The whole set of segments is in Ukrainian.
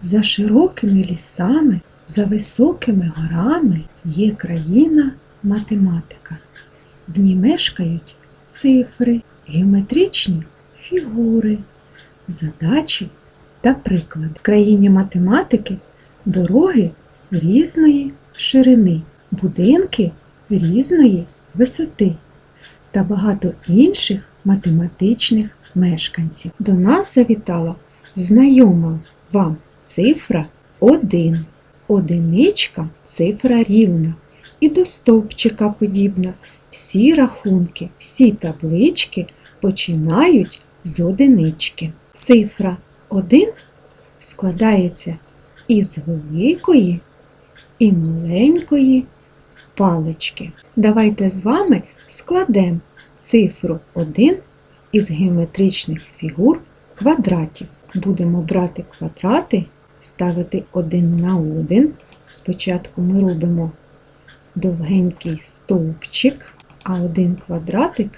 За широкими лісами, за високими горами є країна математика. В ній мешкають цифри, геометричні фігури, задачі та приклади. В країні математики дороги різної ширини, будинки різної висоти та багато інших математичних мешканців. До нас завітала знайома вам цифра 1. Одиничка цифра рівна і до стовпчика подібна. Всі рахунки, всі таблички починають з одинички. Цифра 1 складається із великої і маленької палички. Давайте з вами складемо цифру 1 із геометричних фігур квадратів. Будемо брати квадрати, ставити один на один. Спочатку ми робимо довгенький стовпчик, а один квадратик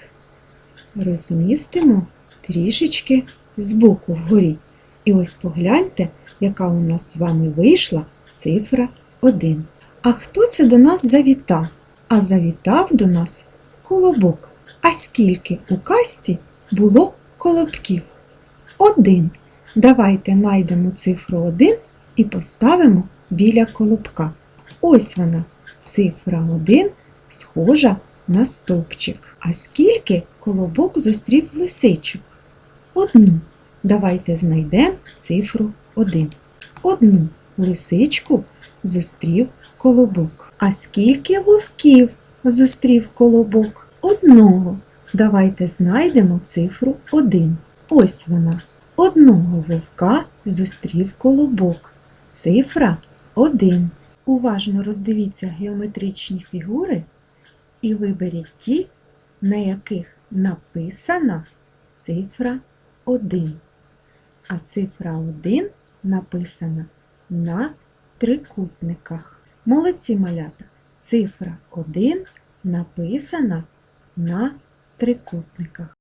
розмістимо трішечки збоку вгорі. І ось погляньте, яка у нас з вами вийшла цифра 1. А хто це до нас завітав? А завітав до нас колобок. А скільки у касті було колобків? Один. Давайте знайдемо цифру 1 і поставимо біля колобка. Ось вона, цифра 1, схожа на стовпчик. А скільки колобок зустрів лисичок? Одну. Давайте знайдемо цифру 1. Одну лисичку зустрів колобок. А скільки вовків зустрів колобок? Одного. Давайте знайдемо цифру 1. Ось вона. Одного вовка зустрів колобок. Цифра 1. Уважно роздивіться геометричні фігури і виберіть ті, на яких написана цифра 1. А цифра 1 написана на трикутниках. Молодці малята. Цифра 1 написана на трикутниках.